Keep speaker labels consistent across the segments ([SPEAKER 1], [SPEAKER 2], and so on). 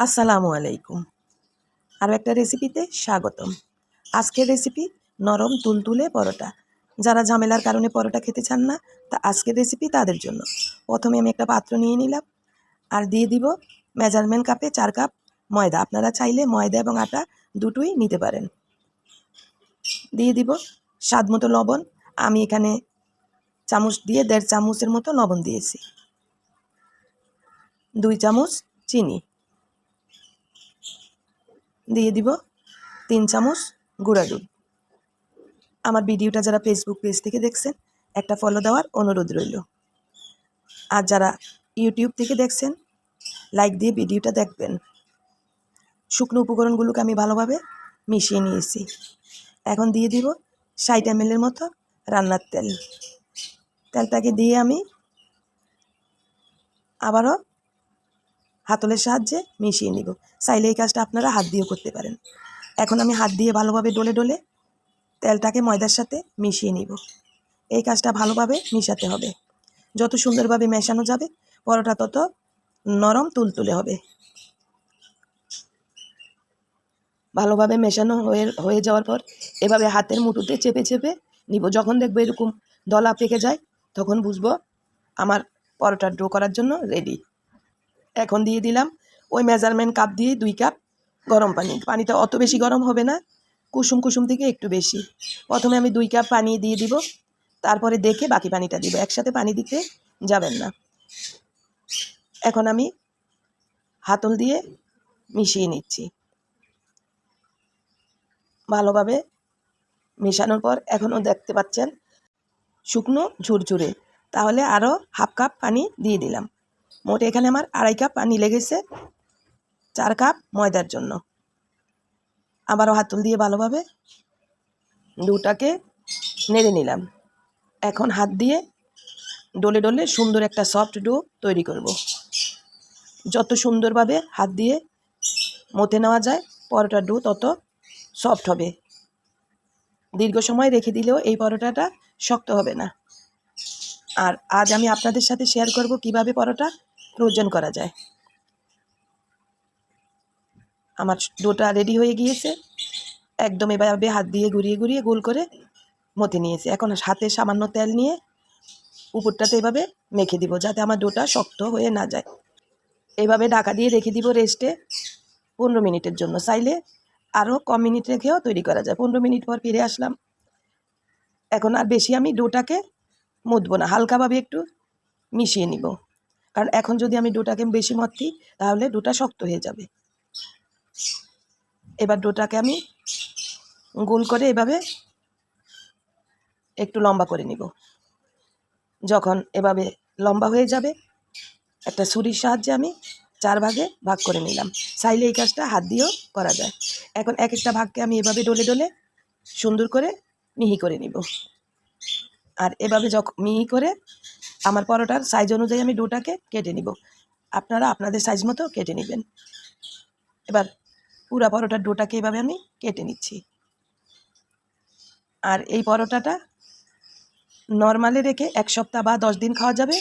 [SPEAKER 1] আসসালামু আলাইকুম। আরও একটা রেসিপিতে স্বাগতম। আজকের রেসিপি নরম তুলতুলে পরোটা। যারা ঝামেলার কারণে পরোটা খেতে চান না, তা আজকের রেসিপি তাদের জন্য। প্রথমে আমি একটা পাত্র নিয়ে নিলাম। আর দিয়ে দিব মেজারমেন্ট কাপে চার কাপ ময়দা। আপনারা চাইলে ময়দা এবং আটা দুটোই নিতে পারেন। দিয়ে দিব স্বাদ মতো লবণ। আমি এখানে চামচ দিয়ে দেড় চামচের মতো লবণ দিয়েছি। দুই চামচ চিনি। দিয়ে দিব তিন চামচ গুঁড়া দুধ। আমার ভিডিওটা যারা ফেসবুক পেজ থেকে দেখছেন, একটা ফলো দেওয়ার অনুরোধ রইল। আর যারা ইউটিউব থেকে দেখছেন লাইক দিয়ে ভিডিওটা দেখবেন। শুকনো উপকরণগুলোকে আমি ভালোভাবে মিশিয়ে নিয়েছি। এখন দিয়ে দিব ষাট এম মতো রান্নার তেল। তেলটাকে দিয়ে আমি আবারও হাতলের সাহায্যে মিশিয়ে নিব। চাইলে এই কাজটা আপনারা হাত দিয়েও করতে পারেন। এখন আমি হাত দিয়ে ভালোভাবে ডলে ডলে তেলটাকে ময়দার সাথে মিশিয়ে নিব। এই কাজটা ভালোভাবে মিশাতে হবে। যত সুন্দরভাবে মেশানো যাবে, পরোটা তত নরম তুলতুলে হবে। ভালোভাবে মেশানো হয়ে হয়ে যাওয়ার পর এভাবে হাতের মুঠোতে চেপে চেপে নিব। যখন দেখব এরকম দলা পেকে যায়, তখন বুঝব আমার পরোটা ডো করার জন্য রেডি এখন দিয়ে দিলাম। ওই মেজারমেন্ট কাপ দিয়ে দুই কাপ গরম পানি। পানিটা অত বেশি গরম হবে না, কুসুম কুসুম থেকে একটু বেশি। প্রথমে আমি দুই কাপ পানি দিয়ে দিব, তারপরে দেখে বাকি পানিটা দিব। একসাথে পানি দিতে যাবেন না। এখন আমি হাতল দিয়ে মিশিয়ে নিচ্ছি। ভালোভাবে মেশানোর পর এখনও দেখতে পাচ্ছেন, শুকনো ঝুরঝুরে। তাহলে আরও হাফ কাপ পানি দিয়ে দিলাম। মোট এখানে আমার আড়াই কাপ পানি লেগেছে, চার কাপ ময়দার জন্য। আবারও হাতল দিয়ে ভালোভাবে দুটাকে নেড়ে নিলাম। এখন হাত দিয়ে ডলে ডলে সুন্দর একটা সফট ডো তৈরি করব। যত সুন্দরভাবে হাত দিয়ে মতে নেওয়া যায় পরোটার ডো তত সফট হবে। দীর্ঘ সময় রেখে দিলেও এই পরোটাটা শক্ত হবে না। আর আজ আমি আপনাদের সাথে শেয়ার করব কীভাবে পরোটা প্রয়োজন করা যায়। আমার ডোটা রেডি হয়ে গিয়েছে। একদম এভাবে হাত দিয়ে ঘুরিয়ে ঘুরিয়ে গোল করে মতে নিয়েছে। এখন হাতে সামান্য তেল নিয়ে উপরটাতে এভাবে মেখে দিব যাতে আমার ডোটা শক্ত হয়ে না যায়। এভাবে ঢাকা দিয়ে রেখে দিব রেস্টে পনেরো মিনিটের জন্য। চাইলে আরও কম মিনিট রেখেও তৈরি করা যায়। পনেরো মিনিট পর ফিরে আসলাম। এখন আর বেশি আমি ডোটাকে মুদবো না। হালকাভাবে একটু মিশিয়ে নিব। কারণ এখন যদি আমি ডোটাকে বেশি মত্তি তাহলে ডোটা শক্ত হয়ে যাবে। এবার ডোটাকে আমি গোল করে এভাবে একটু লম্বা করে নিব। যখন এভাবে লম্বা হয়ে যাবে, একটা ছুরির সাহায্যে আমি চার ভাগে ভাগ করে নিলাম। চাইলে এই কাজটা হাত দিয়েও করা যায়। এখন এক একটা ভাগকে আমি এভাবে ডলে ডলে সুন্দর করে মিহি করে নিব। আর এভাবে যখন মিহি করে আমার পরোটার সাইজ অনুযায়ী আমি ডোটাকে কেটে নিব। আপনারা আপনাদের সাইজ মতো কেটে নেবেন। এবার পুরা পরোটার ডোটাকে এভাবে আমি কেটে নিচ্ছি। আর এই পরোটাটা নর্মালে রেখে এক সপ্তাহ বা দশ দিন খাওয়া যাবে।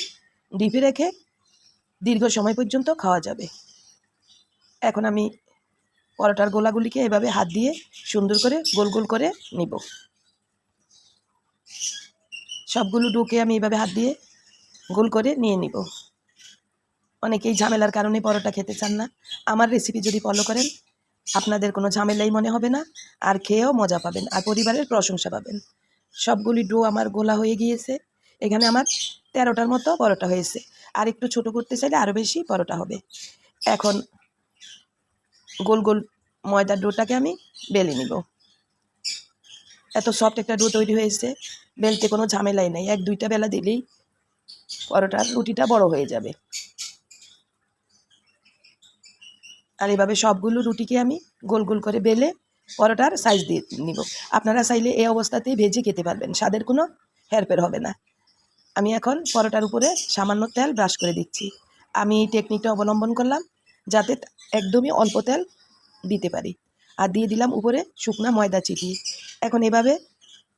[SPEAKER 1] ডিপে রেখে দীর্ঘ সময় পর্যন্ত খাওয়া যাবে। এখন আমি পরোটার গোলাগুলিকে এভাবে হাত দিয়ে সুন্দর করে গোল গোল করে নিব। সবগুলো ডুকে আমি এভাবে হাত দিয়ে গোল করে নিয়ে নিব। অনেকেই ঝামেলার কারণে পরোটা খেতে চান না। আমার রেসিপি যদি ফলো করেন, আপনাদের কোনো ঝামেলাই মনে হবে না। আর খেয়েও মজা পাবেন, আর পরিবারের প্রশংসা পাবেন। সবগুলি ডো আমার গোলা হয়ে গিয়েছে। এখানে আমার তেরোটার মতো পরোটা হয়েছে। আর একটু ছোট করতে চাইলে আরও বেশি পরোটা হবে। এখন গোল গোল ময়দার ডোটাকে আমি বেলে নিব। এত সফট একটা ডো তৈরি হয়েছে। বেলতে কোনো ঝামেলাই নেই। এক দুইটা বেলা দিলেই পরোটার রুটিটা বড় হয়ে যাবে। আর এভাবে সবগুলো রুটিকে আমি গোল গোল করে বেলে পরোটার সাইজ দিয়ে নিব। আপনারা চাইলে এই অবস্থাতেই ভেজে খেতে পারবেন, স্বাদের কোনো হেরফের হবে না। আমি এখন পরোটার উপরে সামান্য তেল ব্রাশ করে দিচ্ছি। আমি এই টেকনিকটা অবলম্বন করলাম যাতে একদমই অল্প তেল দিতে পারি। আর দিয়ে দিলাম উপরে শুকনা ময়দা চিটিয়ে এখন এভাবে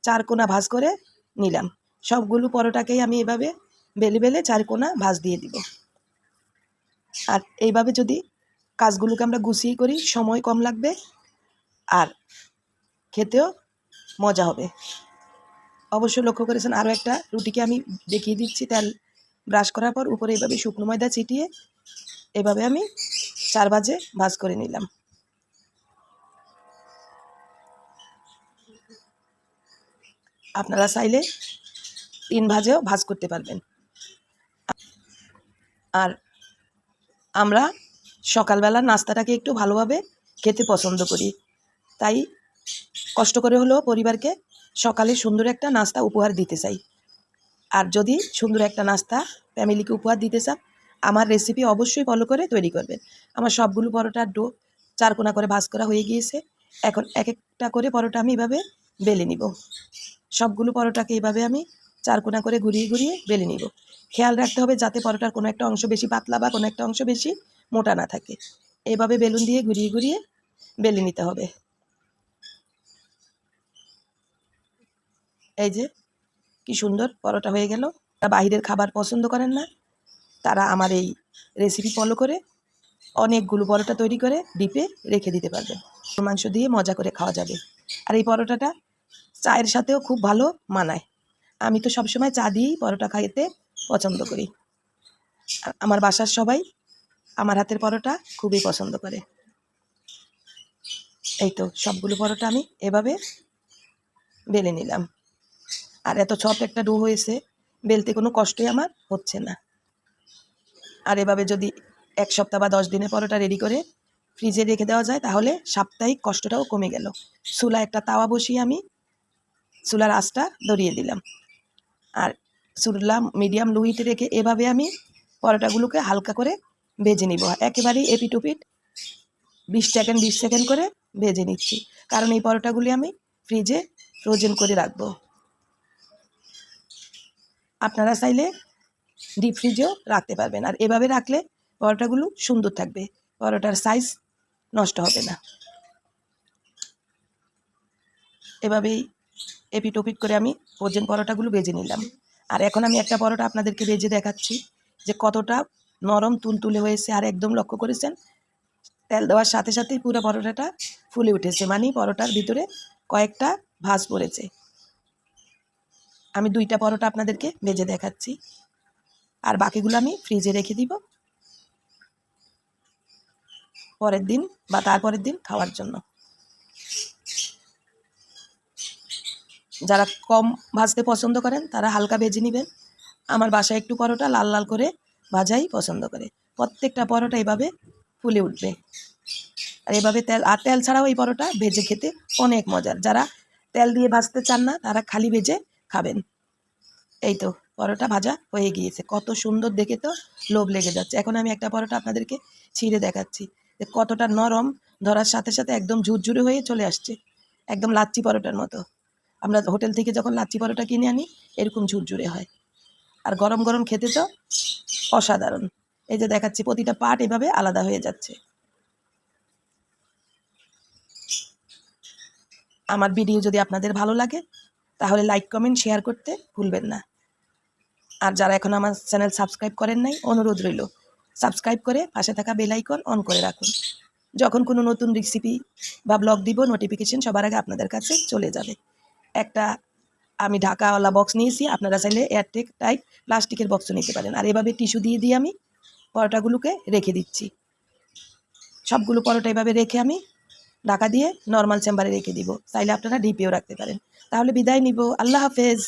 [SPEAKER 1] চার কোনা ভাজ করে নিলাম। সবগুলো পরোটাকেই আমি এভাবে বেলে বেলে চার কোনা ভাজ দিয়ে দিব। আর এইভাবে যদি কাজগুলোকে আমরা গুছিয়ে করি, সময় কম লাগবে আর খেতেও মজা হবে। অবশ্যই লক্ষ্য করেছেন আরও একটা রুটিকে আমি দেখিয়ে দিচ্ছি, তেল ব্রাশ করার পর উপরে এভাবে শুকনো ময়দা ছিটিয়ে এভাবে আমি চার বাজে ভাজ করে নিলাম। আপনারা চাইলে তিন ভাজেও ভাজ করতে পারবেন। আর আমরা সকালবেলা নাস্তাটাকে একটু ভালোভাবে খেতে পছন্দ করি। তাই কষ্ট করে হলেও পরিবারকে সকালে সুন্দর একটা নাস্তা উপহার দিতে চাই। আর যদি সুন্দর একটা নাস্তা ফ্যামিলিকে উপহার দিতে চান আমার রেসিপি অবশ্যই ফলো করে তৈরি করবেন। আমার সবগুলো পরোটার ডো চারকোনা করে ভাজ করা হয়ে গিয়েছে। এখন এক একটা করে পরোটা আমি এভাবে বেলে নিব। সবগুলো পরোটাকে এভাবে আমি চারকোনা করে ঘুরিয়ে ঘুরিয়ে বেলে নিব। খেয়াল রাখতে হবে যাতে পরোটার কোনো একটা অংশ বেশি পাতলা বা কোনো একটা অংশ বেশি মোটা না থাকে। এভাবে বেলুন দিয়ে ঘুরিয়ে ঘুরিয়ে বেলে নিতে হবে। এই যে, কি সুন্দর পরোটা হয়ে গেল। যারা বাহিরের খাবার পছন্দ করেন না? তারা আমার এই রেসিপি ফলো করে অনেকগুলো পরোটা তৈরি করে ডিপে রেখে দিতে পারবেন। মাংস দিয়ে মজা করে খাওয়া যাবে। আর এই পরোটাটা চায়ের সাথেও খুব ভালো মানায়। আমি তো সবসময় চা দিয়েই পরোটা খাইতে পছন্দ করি। আমার বাসার সবাই আমার হাতের পরোটা খুবই পছন্দ করে। এই তো সবগুলো পরোটা আমি এভাবে বেলে নিলাম। আর এত সফট একটা ডো হয়েছে, বেলতে কোনো কষ্টই আমার হচ্ছে না। আর এভাবে যদি এক সপ্তাহ বা দশ দিনে পরোটা রেডি করে ফ্রিজে রেখে দেওয়া যায়, তাহলে সাপ্তাহিক কষ্টটাও কমে গেল। চুলা একটা তাওয়া বসিয়ে আমি চুলার আঁচটা ধরিয়ে দিলাম। আর চুলা মিডিয়াম লো হিটে রেখে এভাবে আমি পরোটাগুলোকে হালকা করে ভেজে নিব। একেবারেই এপিট ওপিট বিশ সেকেন্ড বিশ সেকেন্ড করে ভেজে নিচ্ছি। কারণ এই পরোটাগুলি আমি ফ্রিজে ফ্রোজেন করে রাখব। আপনারা চাইলে ডিপ ফ্রিজেও রাখতে পারবেন। আর এভাবে রাখলে পরোটাগুলো সুন্দর থাকবে। পরোটার সাইজ নষ্ট হবে না। এভাবেই এপিট ওপিট করে আমি ফ্রোজেন পরোটাগুলো বেজে নিলাম। আর এখন আমি একটা পরোটা আপনাদেরকে বেজে দেখাচ্ছি যে কতটা নরম তুলতুলে হয়েছে আর একদম লক্ষ্য করেছেন? তেল দেওয়ার সাথে সাথেই পুরো পরোটাটা ফুলে উঠেছে মানে পরোটার ভিতরে কয়েকটা ভাঁজ পড়েছে। আমি দুইটা পরোটা আপনাদেরকে ভেজে দেখাচ্ছি। আর বাকিগুলো আমি ফ্রিজে রেখে দিব পরের দিন বা তারপরের দিন খাওয়ার জন্য। যারা কম ভাজতে পছন্দ করেন, তারা হালকা ভেজে নেবেন। আমার বাসায় একটু পরোটা লাল লাল করে ভাজাই পছন্দ করে। প্রত্যেকটা পরোটা এভাবে ফুলে উঠবে। আর এভাবে তেল, আর তেল ছাড়াও এই পরোটা ভেজে খেতে অনেক মজার। যারা তেল দিয়ে ভাজতে চান না, তারা খালি ভেজে খাবেন। এই তো পরোটা ভাজা হয়ে গিয়েছে। কত সুন্দর দেখে তো লোভ লেগে যাচ্ছে। এখন আমি একটা পরোটা আপনাদেরকে ছিঁড়ে দেখাচ্ছি। যে কতটা নরম, ধরার সাথে সাথে একদম ঝুরঝুরে হয়ে চলে আসছে। একদম লাচ্ছি পরোটার মতো। আমরা হোটেল থেকে যখন লাচ্ছি পরোটা কিনে আনি, এরকম ঝুরঝুরে হয়। আর গরম গরম খেতে তো অসাধারণ। এই যে দেখাচ্ছি, প্রতিটা পার্ট এভাবে আলাদা হয়ে যাচ্ছে। আমার ভিডিও যদি আপনাদের ভালো লাগে, তাহলে লাইক, কমেন্ট, শেয়ার করতে ভুলবেন না। আর যারা এখন আমার চ্যানেল সাবস্ক্রাইব করেন নাই, অনুরোধ রইল, সাবস্ক্রাইব করে পাশে থাকা বেল আইকন অন করে রাখুন। যখন কোনো নতুন রেসিপি বা ব্লগ দিব নোটিফিকেশন সবার আগে আপনাদের কাছে চলে যাবে। একটা আমি ঢাকাওয়ালা বক্স নিয়েছি, আপনারা চাইলে এয়ারটেক টাইপ প্লাস্টিকের বক্সও নিতে পারেন। আর এভাবে টিস্যু দিয়ে দিয়ে আমি পরোটাগুলোকে রেখে দিচ্ছি। সবগুলো পরোটা এভাবে রেখে আমি ঢাকা দিয়ে নর্মাল চেম্বারে রেখে দিব। চাইলে আপনারা ডিপিও রাখতে পারেন। তাহলে বিদায় নিব। আল্লাহ হাফেজ।